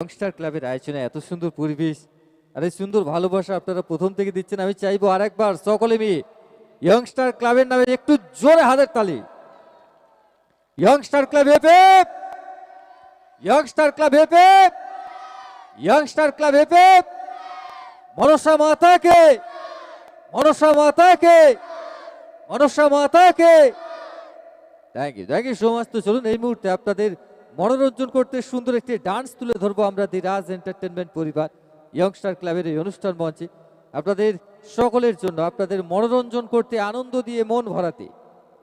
ইয়ংস্টার ক্লাবের আয়োজনে এত সুন্দর পরিবেশ আর এই সুন্দর ভালোবাসা আপনারা প্রথম থেকে দিচ্ছেন, আমি চাইব আরেকবার সকলে মিলে ইয়ংস্টার ক্লাবের নামে একটু জোরে হাতের তালি। ইয়ংস্টার ক্লাব হেপে ইয়ংস্টার ক্লাব হেপে ইয়ংস্টার ক্লাব হেপে মনসা মাতাকে মনসা মাতাকে মনসা মাতাকে thank you thank you so much তো চলুন এই মুহূর্তে আপনাদের মনোরঞ্জন করতে সুন্দর একটি ডান্স তুলে ধরবো আমরা দি রাজ এন্টারটেনমেন্ট পরিবার ইয়ংস্টার ক্লাবের এই অনুষ্ঠান মঞ্চে। আপনাদের সকলের জন্য, আপনাদের মনোরঞ্জন করতে আনন্দ দিয়ে মন ভরাতে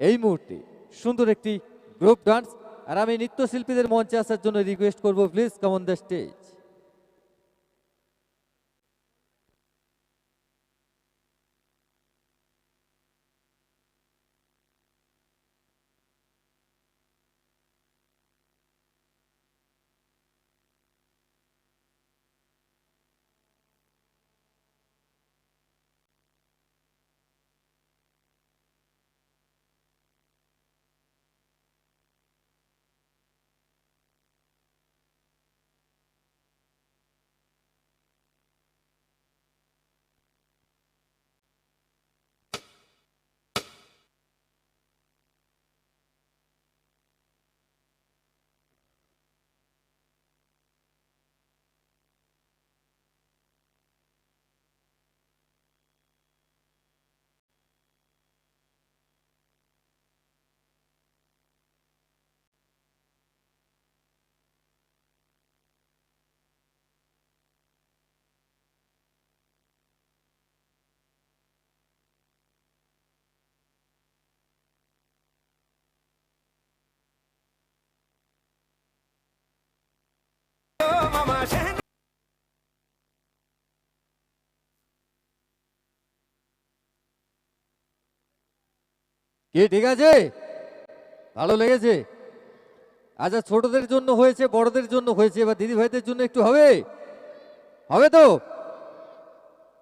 এই মুহূর্তে সুন্দর একটি গ্রুপ ডান্স আর আমি নৃত্যশিল্পীদের মঞ্চে আসার জন্য রিকোয়েস্ট করব প্লিজ কমন দ্য স্টেজ কি, ঠিক আছে? ভালো লেগেছে। আচ্ছা ছোটদের জন্য হয়েছে, বড়দের জন্য হয়েছে, এবার দিদি ভাইদের জন্য একটু হবে? হবে তো?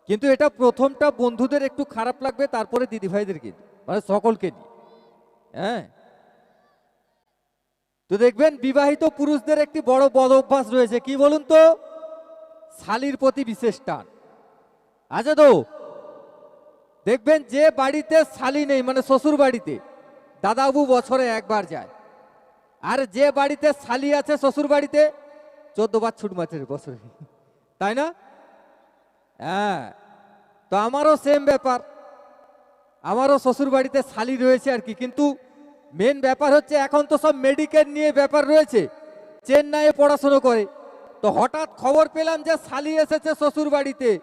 কিন্তু এটা প্রথমটা বন্ধুদের একটু খারাপ লাগবে, তারপরে দিদি ভাইদের কিন্তু মানে সকলকে হ্যাঁ? তো দেখবেন, বিবাহিত পুরুষদের একটি বড় বদ অভ্যাস রয়েছে, কি বলুন তো? শালির প্রতি বিশেষ টান। আচ্ছা তো? দেখবেন যে বাড়িতে শালি নেই মানে শ্বশুর বাড়িতে। দাদাবু বছরে একবার যায়। আর যে বাড়িতে শালি আছে শ্বশুর বাড়িতে, চোদ্দ বার ছুট মাছের বছরে। তাই না? হ্যাঁ। তো আমারও সেম ব্যাপার। আমারও শ্বশুর বাড়িতে শালি রয়েছে আর কি। কিন্তু মেন ব্যাপার হচ্ছে এখন তো সব মেডিকেল নিয়ে ব্যাপার রয়েছে। চেন্নাইয়ে পড়াশুনো করে। তো হঠাৎ খবর পেলাম যে শালি এসেছে শ্বশুর বাড়িতে।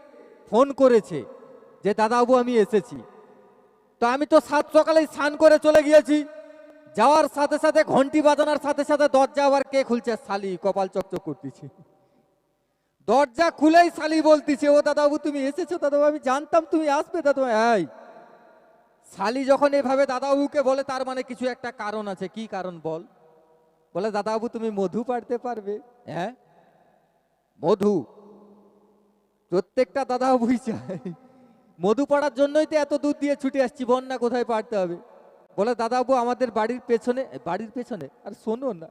ফোন করেছে। যে দাদাবু আমি এসেছি। তো আমি তো সাত সকালেই স্নান করে চলে গিয়েছি। যাওয়ার সাথে সাথে, ঘন্টি বাজানোর সাথে সাথে দরজা আবার কে খুলছে? শালি, কপাল চকচক করতেছে। দরজা খুলেই শালি বলতেছে, ও দাদাবু তুমি এসেছ? দাদাবু আমি জানতাম তুমি আসবে দাদাবু এই। শালি যখন এভাবে দাদাবুকে বলে, তার মানে কিছু একটা কারণ আছে। কি কারণ বল? বলে দাদাবু তুমি মধু পাড়তে পারবে। হ্যাঁ? মধু। প্রত্যেকটা দাদাবুই চায়। মধু পাড়ার জন্যই তো এত দূর দিয়ে ছুটে আসছি বন্যা কোথায় পাড়তে হবে? বলে দাদাবু আমাদের বাড়ির পেছনে বাড়ির পেছনে? আর শোনো না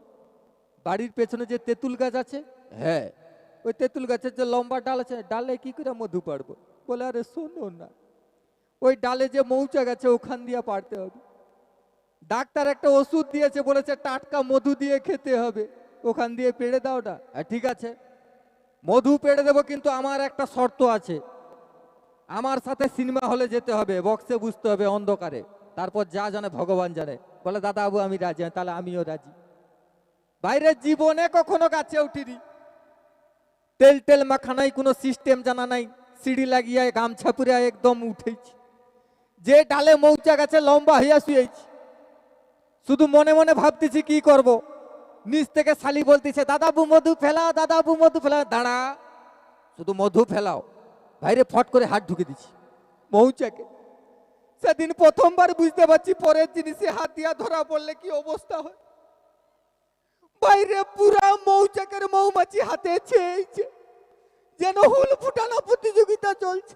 বাড়ির পেছনে যে তেঁতুল গাছ আছে হ্যাঁ। ওই তেঁতুল গাছের যে লম্বা ডাল আছে ডালে কি করে মধু পাড়বো? বলে আরে শোনো না ওই ডালে যে মৌচাক আছে ওখান দিয়ে পাড়তে হবে। ডাক্তার একটা ওষুধ দিয়েছে বলেছে টাটকা মধু দিয়ে খেতে হবে। ওখান দিয়ে পেড়ে দাও না। হ্যাঁ, ঠিক আছে মধু পেড়ে দেবো কিন্তু আমার একটা শর্ত আছে। আমার সাথে সিনেমা হলে যেতে হবে বক্সে বুঝতে হবে অন্ধকারে। তারপর যা জানে ভগবান জানে। বলে, দাদা আবু আমি রাজি তাহলে আমিও রাজি। বাইরের জীবনে কখনো গাছে উঠিনি। তেল টেল মাখানাই, কোনো সিস্টেম জানা নাই। সিঁড়ি লাগিয়ে, গামছা পুরে একদম উঠেছি। যে ডালে মৌচা গাছে লম্বা হইয়া শুয়েছি। শুধু মনে মনে ভাবতেছি, কি করব। নিচ থেকে শালি বলতেছে দাদাবু মধু ফেলাও দাদাবু মধু ফেলা দাঁড়া, শুধু মধু ফেলাও। বাইরে ফট করে হাত ঢুকে দিছি মৌচাকে। সেদিন প্রথমবার বুঝতে পারছি পরের জিনিসে হাত দিয়া ধরা পড়লে কি অবস্থা হয়। বাইরে পুরা মৌচাকের মৌমাছি হাতে ছেয়েছে। যেন হুল ফুটানো প্রতিযোগিতা চলছে।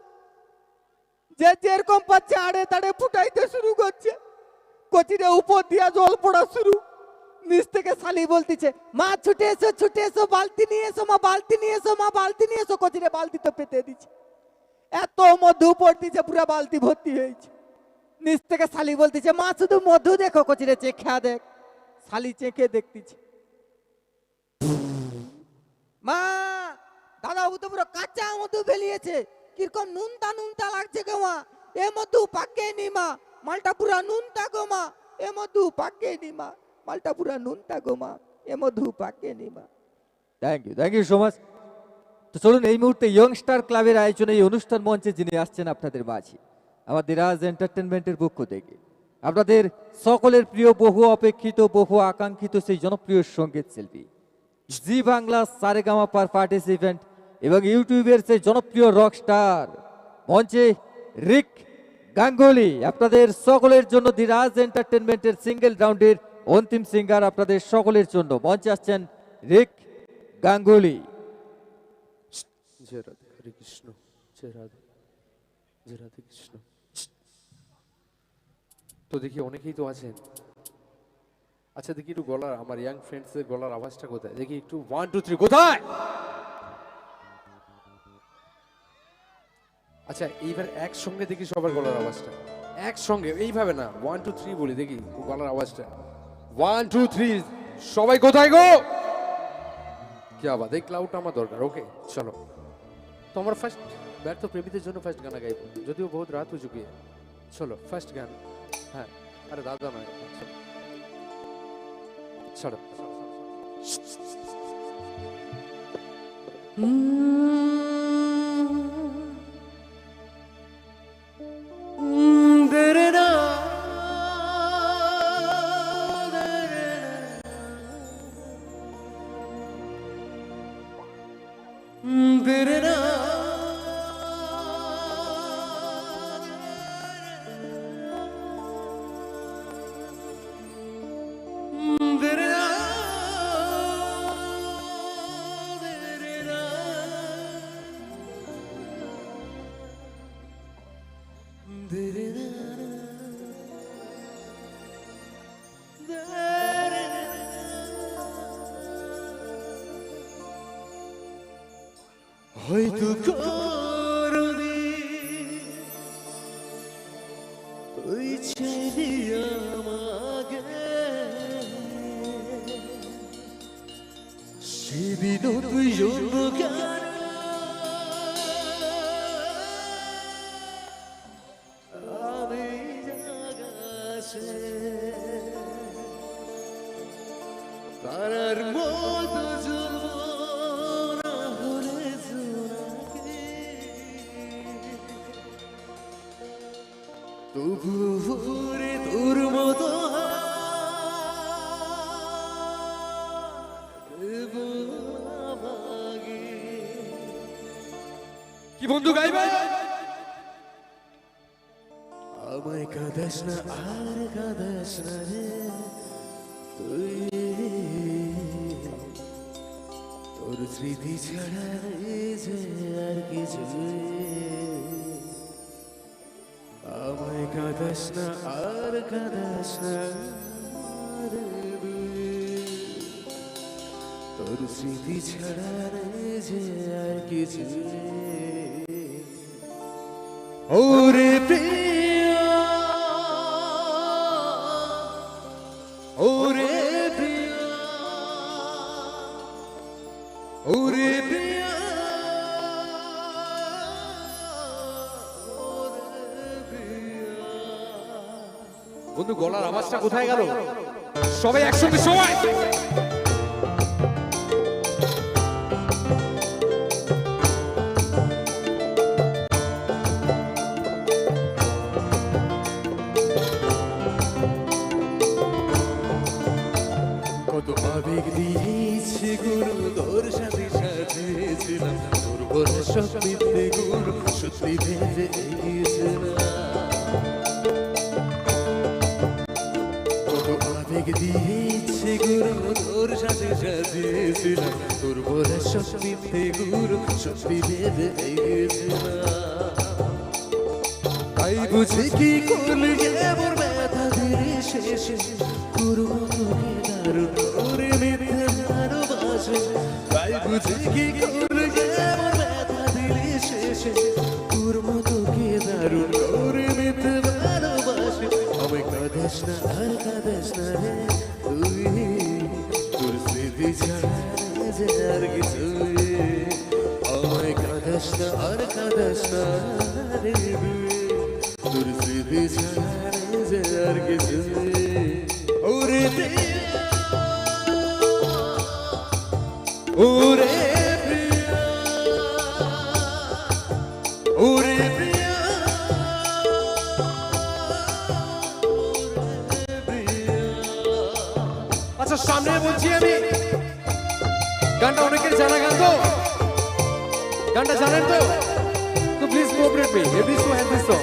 যে যেরকম পাচ্ছে আড়ে তাড়ে ফুটাইতে শুরু করছে। কচিরে উপর দিয়া জল পড়া শুরু। নিচ থেকে শালি বলতিছে, মা, ছুটে এসো ছুটে এসো, বালতি নিয়ে এসো, মা, বালতি নিয়ে এসো, মা, বালতি নিয়ে এসো। কচিরে বালতি তো পেতে দিচ্ছে এত মধু পড়তিছে, পুরো বালতি ভর্তি হয়েছে। নিচ থেকে শালি বলতেছে, মা, শুধু মধু দেখো, কচিরে চেখা দেখ। শালি চেখে দেখতিছে। মা দাদা ও তো পুরো কাঁচা মধু বেরিয়েছে কীরকম নুনতা নুনতা লাগছে গো মা। এ মধু পাকে নি মা। মালটা পুরা নুনতা গো মা। এ মধু পাকে নি মা। মালটা পুরা নুনতা গো মা। এ মধু পাকে নি মা। Thank you thank you so much তো চলুন এই মুহূর্তে ইয়ংস্টার ক্লাবের আয়োজনে এই অনুষ্ঠান মঞ্চে যিনি আসছেন আপনাদের মাঝে, আমাদের রাজ এন্টারটেনমেন্টের পক্ষ থেকে। আপনাদের সকলের প্রিয়, বহু অপেক্ষিত, বহু আকাঙ্ক্ষিত সেই জনপ্রিয় সংগীত শিল্পী, জি বাংলা সারেগামা পার পার্টিসিপেন্ট এবং ইউটিউবের সেই জনপ্রিয় রক স্টার মঞ্চে রিক গাঙ্গুলি। আপনাদের সকলের জন্য দিরাজ এন্টারটেনমেন্টের সিঙ্গেল রাউন্ডের অন্তিম সিঙ্গার আপনাদের সকলের জন্য মঞ্চে আসছেন রিক গাঙ্গুলি। হরে কৃষ্ণ কৃষ্ণ তো দেখি অনেকেই তো আছেন। আচ্ছা দেখি একটু গলার, আমার ইয়াং গলার আওয়াজটা কোথায়? দেখি একটু ওয়ান টু থ্রি কোথায়? আচ্ছা এইবার একসঙ্গে দেখি সবার গলার আওয়াজটা। একসঙ্গে, এইভাবে না ওয়ান টু থ্রি বলি, দেখি গলার আওয়াজটা। ওয়ান টু থ্রি সবাই কোথায় গো? কি আবার, এই ক্লাউডটা আমার দরকার ওকে চলো। তো আমার ফার্স্ট ব্যর্থ প্রেমীদের জন্য ফার্স্ট গানা গাইব যদিও বহুত রাত হয়ে চুকি চলো ফার্স্ট গান। হ্যাঁ আরে দাদা নয়। চলো। হয়তো করদিন তুই ছেড়ে আমাকে। সেদিন তুই অন্ধকার তবু রে তোর মতো কি বন্ধু গাইবে আমায় কাঁদাস না আর কাঁদাস না রে। তুই তোর স্মৃতি ছাড়া যে আর কিছু আমায় কাঁদাস না আর কাঁদাস না গলার আওয়াজটা কোথায় গেল? সবাই একসঙ্গে সবাই দিয়েছে গুরু, তোর সাথে সাজিয়েছিলাম। তোর বলে মিথ্যে গুরু সত্যি ভেবে তাই বুঝি কি করলি মোর ব্যথা ধীরে শেষে? গুরু তোকে দারুণ করে মিথ্যে ভালোবাসে? তাই বুঝি কি করে আমায় কাঁদাস না আর কাঁদাস না রে তুই তোর স্মৃতি ছাড়া যে আর আচ্ছা সামনে বলছি আমি। গানটা অনেকের জানা গান তো। গানটা জানেন তো? তো please cooperate me every so have this song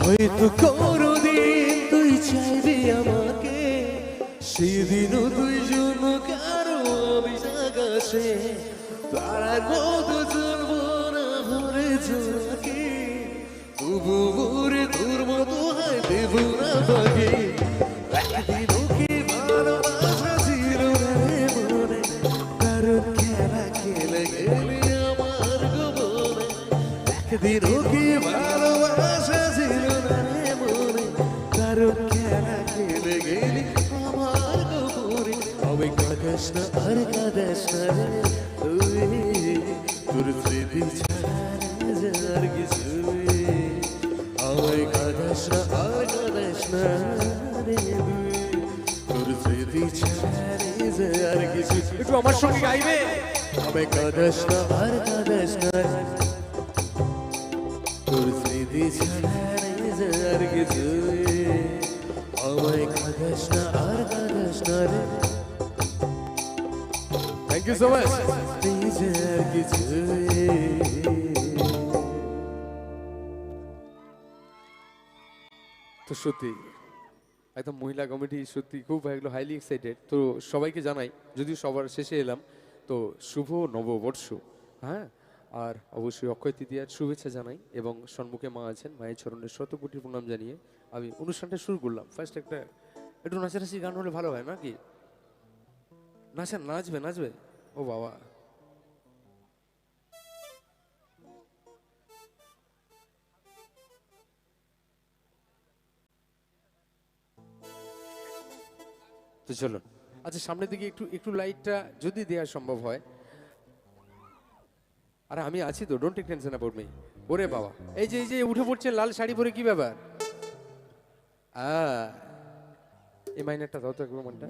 হয়তো কোনোদিন তুই চাইবি আমাকে জন্য কারও আমি জাগাসে তার একদিন ওকে ভালোবাসা ছিল না রে মনে কারণ খেলা খেলে গেলি আমার গোপনে আমি কাঁদাস না আর কাঁদাস না রে তুই। তোর স্মৃতি ছাড়া যার কিছু আমায় কাঁদাস না আর কাঁদাস না রে তোর স্মৃতি ছাড়া যার কিছু একটু আমার সঙ্গে গাইবে। আমায় কাঁদাস না আর কাঁদাস না তো সত্যি একদম মহিলা কমিটি সত্যি খুব এগুলো হাইলি এক্সাইটেড তো সবাইকে জানাই, যদিও সবার শেষে এলাম, তো শুভ নববর্ষ হ্যাঁ? আর অবশ্যই অক্ষয় তৃতীয়ার শুভেচ্ছা জানাই এবং সম্মুখে মা আছেন, মায়ের চরণের শত কোটি প্রণাম জানিয়ে আমি অনুষ্ঠানটা শুরু করলাম। ফার্স্ট একটা, একটু নাচানাচি গান হলে ভালো হয় নাকি? নাচেন, নাচবে নাচবে। ও বাবা। তো চলুন। আচ্ছা সামনের দিকে একটু একটু লাইটটা যদি দেওয়া সম্ভব হয় আরে আমি আছি তো don't take tension about me ওরে বাবা, এই যে এই যে, উঠে পড়ছে লাল শাড়ি পরে কি ব্যাপার? আ এই মাইনারটা দাও তো একবার মনটা।